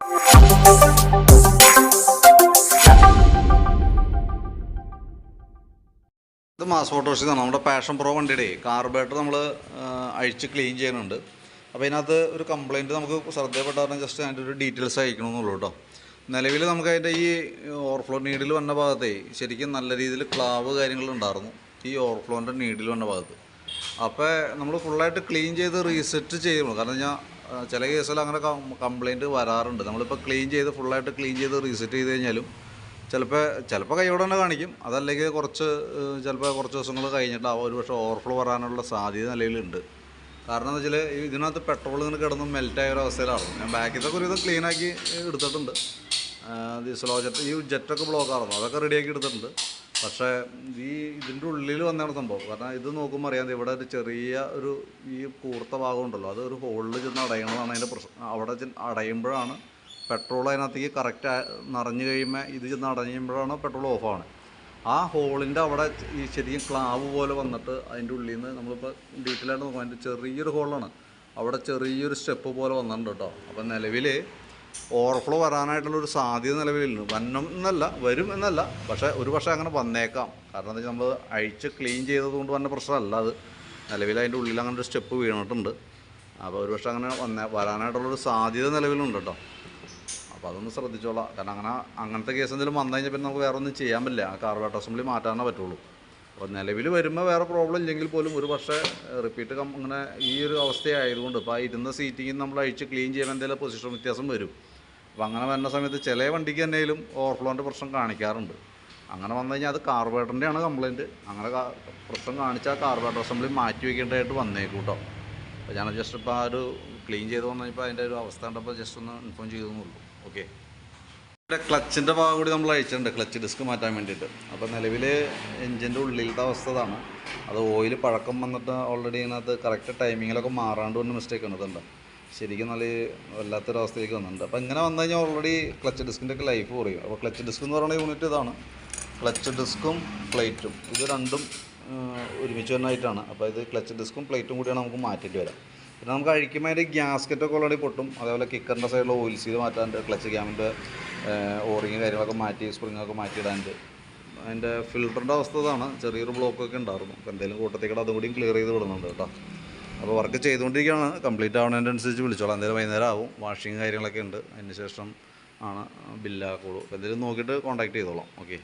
ഇത് മാസ് ഫോട്ടോസിന്നാണ് നമ്മുടെ passion pro വണ്ടിയുടെ കാർബേറ്റർ നമ്മൾ അഴിച്ച് ക്ലീൻ ചെയ്യുന്നുണ്ട്. അപ്പോൾ ഇതിനകത്ത് ഒരു കംപ്ലയിന്റ് നമുക്ക് ശ്രദ്ധയപ്പെട്ടാൽ ജസ്റ്റ് അതിന്റെ ഒരു ഡീറ്റെയിൽസ് അയക്കണമെന്നുള്ളൂ കേട്ടോ. നിലവിൽ നമുക്ക് അതിന്റെ ഈ ഓവർഫ്ലോ നീഡിൽ വന്ന ഭാഗത്തെ ശരിക്കും നല്ല രീതിയിൽ ക്ലാവ് കാര്യങ്ങളുണ്ടായിരുന്നു ഈ ഓവർഫ്ലോന്റെ നീഡിൽ വന്ന ഭാഗത്ത്. അപ്പോൾ നമ്മൾ ഫുള്ളായിട്ട് ക്ലീൻ ചെയ്ത് റീസെറ്റ് ചെയ്യണം കാരണം ഞാൻ ചില കേസിൽ അങ്ങനെ കംപ്ലയിന്റ് വരാറുണ്ട്. നമ്മളിപ്പോൾ ക്ലീൻ ചെയ്ത് ഫുള്ളായിട്ട് ക്ലീൻ ചെയ്ത് റീസെറ്റ് ചെയ്ത് കഴിഞ്ഞാലും ചിലപ്പോൾ ചിലപ്പോൾ കൈയോടെ തന്നെ കാണിക്കും. അതല്ലെങ്കിൽ കുറച്ച് ചിലപ്പോൾ കുറച്ച് ദിവസങ്ങൾ കഴിഞ്ഞിട്ട് ഒരു പക്ഷേ ഓവർഫ്ലോ വരാനുള്ള സാധ്യത നിലവിലുണ്ട് കാരണം എന്ന് വെച്ചാൽ ഇതിനകത്ത് പെട്രോൾ ഇങ്ങനെ കിടന്ന് മെൽറ്റായ ഒരു അവസ്ഥയിലാണ്. ഞാൻ ബാക്കിലൊക്കെ ഒരു ഇത് ക്ലീനാക്കി എടുത്തിട്ടുണ്ട്. ഈ സ്ലോ ജെറ്റ് ഈ ജെറ്റൊക്കെ ബ്ലോക്ക് ആയിരുന്നു. അതൊക്കെ റെഡിയാക്കി എടുത്തിട്ടുണ്ട്. പക്ഷേ ഈ ഇതിന്റെ ഉള്ളിൽ വന്നാണ് സംഭവം. കാരണം ഇത് നോക്കുമ്പോൾ അറിയാം ഇവിടെ ഒരു ചെറിയ ഒരു ഈ കൂർത്ത ഭാഗം ഉണ്ടല്ലോ. അത് ഒരു ഹോളിൽ ചെന്ന് അടയണതാണ് അതിന്റെ പ്രശ്നം. അവിടെ അടയുമ്പോഴാണ് പെട്രോൾ അതിനകത്തേക്ക് കറക്റ്റ് നിറഞ്ഞു കഴിയുമ്പോൾ ഇത് ചെന്ന് അടഞ്ഞുമ്പോഴാണ് പെട്രോൾ ഓഫാണ് ആ ഹോളിന്റെ അവിടെ ഈ ശരിക്കും ക്ലാവ് പോലെ വന്നിട്ട് അതിന്റെ ഉള്ളിൽ നിന്ന് നമ്മളിപ്പോൾ ഡീറ്റെയിലായിട്ട് നോക്കാം അതിന്റെ ചെറിയൊരു ഹോളാണ്. അവിടെ ചെറിയൊരു സ്റ്റെപ്പ് പോലെ വന്നിട്ടുണ്ട് കേട്ടോ. അപ്പം നിലവിൽ ഓവർഫ്ലോ വരാനായിട്ടുള്ളൊരു സാധ്യത നിലവിലുണ്ട് വന്നം എന്നല്ല വരും എന്നല്ല പക്ഷേ ഒരു പക്ഷേ അങ്ങനെ വന്നേക്കാം. കാരണം എന്താ വെച്ചാൽ നമ്മൾ അഴിച്ച് ക്ലീൻ ചെയ്തതുകൊണ്ട് വന്ന പ്രശ്നമല്ല അത്. നിലവിൽ അതിന്റെ ഉള്ളിൽ അങ്ങനെ ഒരു സ്റ്റെപ്പ് വീണിട്ടുണ്ട്. അപ്പോൾ ഒരു പക്ഷേ അങ്ങനെ വന്ന വരാനായിട്ടുള്ളൊരു സാധ്യത നിലവിലുണ്ട് കേട്ടോ. അപ്പോൾ അതൊന്ന് ശ്രദ്ധിച്ചോളാം. കാരണം അങ്ങനെ അങ്ങനത്തെ കേസ് എന്തെങ്കിലും വന്നു കഴിഞ്ഞാൽ പിന്നെ നമുക്ക് വേറെ ഒന്നും ചെയ്യാൻ പറ്റില്ല. ആ കാർബേറ്റ് അസംബ്ലി മാറ്റാനേ പറ്റുള്ളൂ. അപ്പോൾ നിലവിൽ വരുമ്പോൾ വേറെ പ്രോബ്ലം ഇല്ലെങ്കിൽ പോലും ഒരു പക്ഷേ റിപ്പീറ്റ് കം അങ്ങനെ ഈ ഒരു അവസ്ഥയായതുകൊണ്ട് ഇപ്പോൾ ഇരുന്ന സീറ്റിങ്ങും നമ്മൾ അഴിച്ച് ക്ലീൻ ചെയ്യാൻ എന്തെങ്കിലും പൊസിഷൻ വ്യത്യാസം വരും. അപ്പോൾ അങ്ങനെ വരുന്ന സമയത്ത് ചില വണ്ടിക്ക് എന്തെങ്കിലും ഓവർഫ്ലോന്റെ പ്രശ്നം കാണിക്കാറുണ്ട്. അങ്ങനെ വന്നു കഴിഞ്ഞാൽ അത് കാർബേറ്ററിന്റെയാണ് കംപ്ലയിന്റ് അങ്ങനെ പ്രശ്നം കാണിച്ചാൽ കാർബേറ്റർ അസംബ്ലി മാറ്റി വയ്ക്കേണ്ടതായിട്ട് വന്നേക്കും കേട്ടോ അപ്പോൾ ഞാൻ ജസ്റ്റ് ഇപ്പോൾ ആ ഒരു ക്ലീൻ ചെയ്ത് വന്നപ്പോൾ അതിന്റെ ഒരു അവസ്ഥ കണ്ടപ്പോൾ ജസ്റ്റ് ഒന്ന് ഇൻഫോം ചെയ്തെന്നുള്ളൂ ഓക്കെ ക്ലച്ചിന്റെ ഭാഗം കൂടി നമ്മൾ അയച്ചിട്ടുണ്ട് ക്ലച്ച് ഡിസ്ക് മാറ്റാൻ വേണ്ടിയിട്ട്. അപ്പോൾ നിലവിൽ എഞ്ചിന്റെ ഉള്ളിലത്തെ അവസ്ഥ ഇതാണ് അത് ഓയിൽ പഴക്കം വന്നിട്ട് ഓൾറെഡി ഇതിനകത്ത് കറക്റ്റ് ടൈമിങ്ങിലൊക്കെ മാറാണ്ട് കൊണ്ട് മിസ്റ്റേക്ക് വന്നിട്ടുണ്ട് ശരിക്കും നല്ല വല്ലാത്തൊരവസ്ഥയിലേക്ക് വന്നിട്ടുണ്ട്. അപ്പോൾ ഇങ്ങനെ വന്നു കഴിഞ്ഞാൽ ഓൾറെഡി ക്ലച്ച് ഡിസ്കിന്റെ ഒക്കെ ലൈഫ് കുറയും. അപ്പോൾ ക്ലച്ച് ഡിസ്ക് എന്ന് പറയുന്ന യൂണിറ്റ് ഇതാണ്. ക്ലച്ച് ഡിസ്കും പ്ലേറ്റും. ഇത് രണ്ടും ഒരുമിച്ച് ആയിട്ടാണ്. അപ്പോൾ ഇത് ക്ലച്ച് ഡിസ്കും പ്ലേറ്റും കൂടിയാണ് നമുക്ക് മാറ്റേണ്ടി വരാം. പിന്നെ നമുക്ക് അഴിക്കുമ്പോൾ അതിന്റെ ഗ്യാസ്കറ്റൊക്കെ ഓൾറെഡി പൊട്ടും. അതേപോലെ കിക്കറിന്റെ സൈഡിൽ ഓയിൽ സീൽ മാറ്റാണ്ട് ക്ലച്ച് ക്യാമിന്റെ ഓറിങ് കാര്യങ്ങളൊക്കെ മാറ്റി സ്പ്രിങ്ങൊക്കെ മാറ്റിയിടാണ്ട്. അതിന്റെ ഫിൽറ്ററിന്റെ അവസ്ഥ ഇതാണ്. ചെറിയൊരു ബ്ലോക്കൊക്കെ ഉണ്ടായിരുന്നു. അപ്പോൾ എന്തെങ്കിലും കൂട്ടത്തേക്കൂടെ അതും കൂടിയും ക്ലിയർ ചെയ്ത് വിടുന്നുണ്ട് കേട്ടോ. അപ്പോൾ വർക്ക് ചെയ്തുകൊണ്ടിരിക്കുകയാണ്. കംപ്ലീറ്റ് ആവണതിനനുസരിച്ച് വിളിച്ചോളാം. എന്തായാലും വൈകുന്നേരം ആവും. വാഷിങ് കാര്യങ്ങളൊക്കെ ഉണ്ട്. അതിന് ശേഷം ആണ് ബില്ലാക്കുള്ളൂ അപ്പോൾ എന്തെങ്കിലും നോക്കിയിട്ട് കോൺടാക്ട് ചെയ്തോളാം. ഓക്കെ